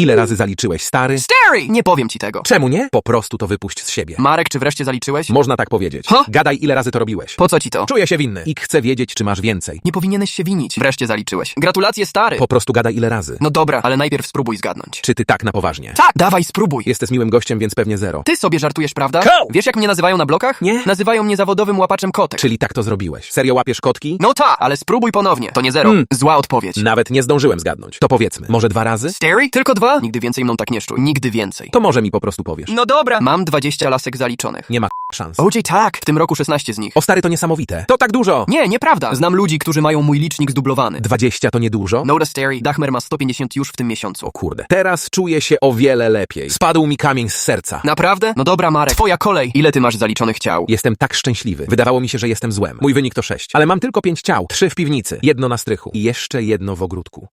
Ile razy zaliczyłeś, stary? Stary! Nie powiem ci tego. Czemu nie? Po prostu to wypuść z siebie. Marek, czy wreszcie zaliczyłeś? Można tak powiedzieć. Ha? Gadaj, ile razy to robiłeś. Po co ci to? Czuję się winny i chcę wiedzieć, czy masz więcej. Nie powinieneś się winić. Wreszcie zaliczyłeś. Gratulacje, stary! Po prostu gadaj, ile razy. No dobra, ale najpierw spróbuj zgadnąć. Czy ty tak na poważnie? Tak! Dawaj, spróbuj! Jesteś miłym gościem, więc pewnie zero. Ty sobie żartujesz, prawda? Ko! Wiesz, jak mnie nazywają na blokach? Nie. Nazywają mnie zawodowym łapaczem kotek. Czyli tak to zrobiłeś. Serio łapiesz kotki? No ta, ale spróbuj ponownie. To nie zero. Mm. Zła odpowiedź. Nawet nie zdążyłem zgadnąć. To powiedzmy, może dwa razy? Stary? Tylko dwa? Nigdy więcej mną tak nie szczuj. Nigdy więcej. To może mi po prostu powiesz. No dobra. Mam 20 lasek zaliczonych. Nie ma szans. OJ tak, w tym roku 16 z nich. O stary, to niesamowite. To tak dużo! Nie, nieprawda. Znam ludzi, którzy mają mój licznik zdublowany. 20 to niedużo? Noda Stary, Dachmer ma 150 już w tym miesiącu. O kurde. Teraz czuję się o wiele lepiej. Spadł mi kamień z serca. Naprawdę? No dobra, Marek, twoja kolej. Ile ty masz zaliczonych ciał? Jestem tak szczęśliwy. Wydawało mi się, że jestem złem. Mój wynik to 6. Ale mam tylko 5 ciał. 3 w piwnicy, jedno na strychu i jeszcze jedno w ogródku.